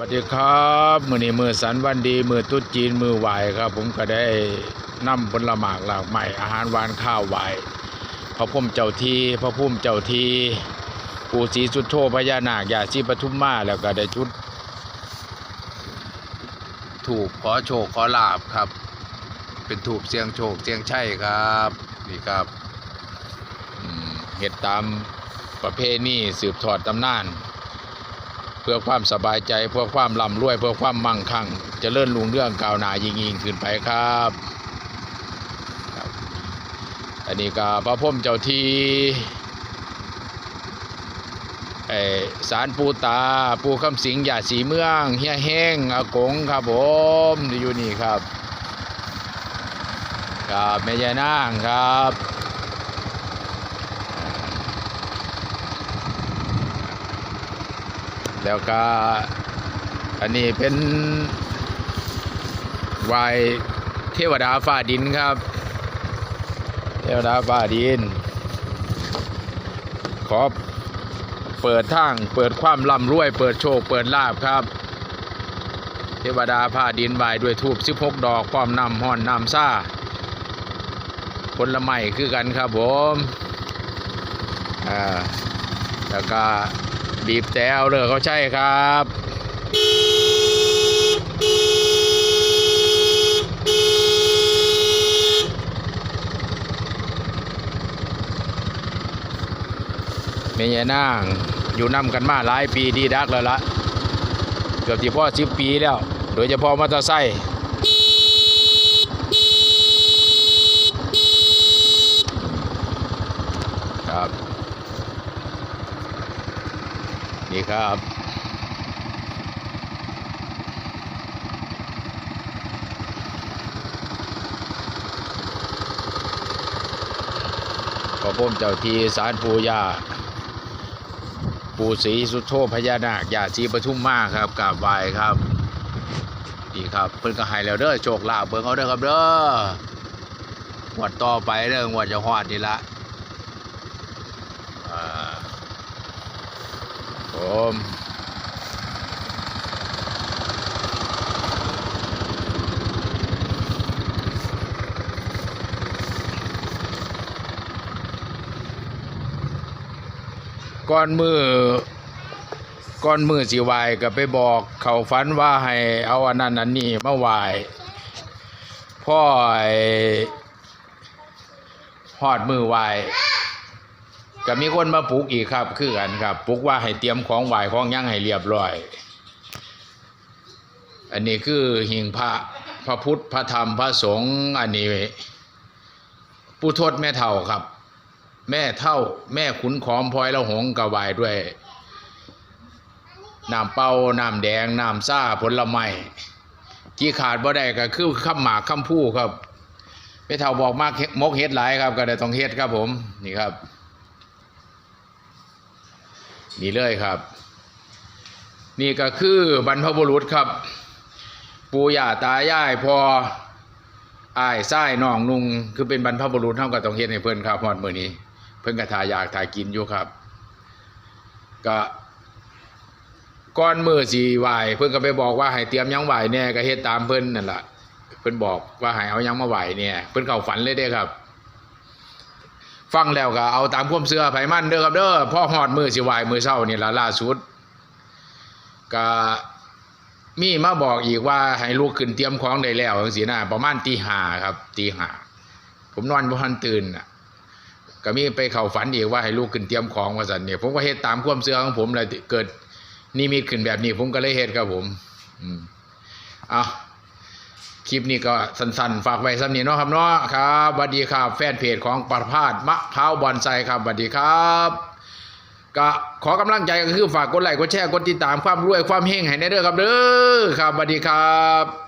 สวัสดีครับมือนี้มือสันวันดี มือตุ๊ดจีนมือไหวครับ ผมก็ได้นำผลหมากหลากใหม่อาหารหวานข้าวไหวพระพุ่มเจ้าทีพระพุ่มเจ้าทีปู่ศรีสุดโธพญานาคยาชีปทุมมาแล้วก็ได้จุด ถูกขอโชคขอลาบครับ เป็นถูกเสียงโชคเสียงใช่ครับนี่ครับเห็ดตามประเพณีสืบทอดตำนาน พื่อความสบายใจเพื่อความร่ำรวยเพื่อความมั่งคั่งจะเลื่อนลุงเรื่องก้าวหน้ายิ่งยิ่งขึ้นไปครับอันนี้ก็พระพรหมเจ้าที่ไอสารปูตาปูคำสิงหยาสีเมืองเฮียแห้งอากงครับผมอยู่นี่ครับครับแม่ยายนางครับ แล้วก็อันนี้เป็นวายเทวดาฟ้าดินครับ เทวดาฟ้าดิน ขอเปิดทาง เปิดความร่ำรวย เปิดโชค เปิดลาบครับ เทวดาผ้าดินไหวด้วยทูบ16 ดอกพร้อมนำห่อนนำซ่าผลไม้คือกันครับผม อ่า แล้วก็ บีบแต่เอาเลยเขาใช่ครับเมียนางอยู่นำกันมาหลายปีดีดักแล้วละเกือบที่พ่อสิบปีแล้ว โดยเฉพาะมอเตอร์ไซค์ครับ นี่ ครับขอพ่มเจ้าทีสารปูยาปู่ศรีสุโธพญานาคยาชีปทุมมาครับกราบไหว้ครับดีครับเพิ่นก็ให้แล้วเด้อโชคลาภเบิ่งเอาเด้อครับเด้องวดต่อไปเด้องวดจะฮอดนี่ละอ่า ผมก่อนมือก่อนมือสิไหวก็ไปบอกเขาฝันว่าให้เอาอันนั้นอันนี้มาไหวพ่อไอ้ฮอดมือไหว ก็มีคนมาปลุกอีกครับ คือกันครับปลุกว่าให้เตรียมของไหวของหยังให้เรียบร้อย อันนี้คือหิ่งพระพระพุทธพระธรรมพระสงฆ์อันนี้ผู้โทษแม่เท่าครับ แม่เท่าแม่ขุนขอมพลอยละหงกระวายด้วยน้ำเป้าน้ำแดงน้ำซ่าผลไม้ที่ขาดบ่ได้ก็คือข้ามหมากข้ามผู้ครับแม่เท่าบอกมากมกเฮ็ดหลายครับ ก็ได้ต้องเฮ็ดครับผมนี่ครับ นี่เลยครับ นี่ก็คือบรรพบุรุษครับ ปู่ย่าตายายพออ้ายไส้น้องนุงคือเป็นบรรพบุรุษเท่ากับต้องเฮ็ดให้เพิ่นครับฮอดมือนี้ เพิ่นก็ทาอยากทายกินอยู่ครับ ก็ก่อนมือสิไหวเพิ่นก็ไปบอกว่าให้เตรียมยังไหว้แน่ยก็เฮ็ดตามเพิ่นนั่นแหละเพิ่นบอกว่าให้เอายังมาไหวเนี่ย เพิ่นเข้าฝันเลยเด้ครับ ฟังแล้วก็เอาตามความเชื่อไผมันเด้อครับเด้อพ่อฮอดมือสิไหว้มื้อเช้านี่ละล่าสุดก็มีมาบอกอีกว่าให้ลุกขึ้นเตรียมของได้แล้วจังซี่นะประมาณตีห้าครับตีห้าผมนอนบ่ทันตื่นน่ะก็มีไปเข้าฝันอีกว่าให้ลูกขึ้นเตรียมของว่าสันเนี่ยผมก็เฮ็ดตามความเชื่อของผมเลยเกิดนิมิตขึ้นแบบนี้ ผมก็เลยเฮ็ดครับผม อืมเอา คลิปนี้ก็สั้นๆ ฝากไว้สำนีเนาะครับเนาะครับสวัสดีครับ แฟนเพจของประพาสมะพร้าวบอนไซครับสวัสดีครับก็ขอกำลังใจก็คือฝากกดไลค์กดแชร์กดติดตามความรวยความเฮงให้ในเด้อครับเด้อครับสวัสดีครับ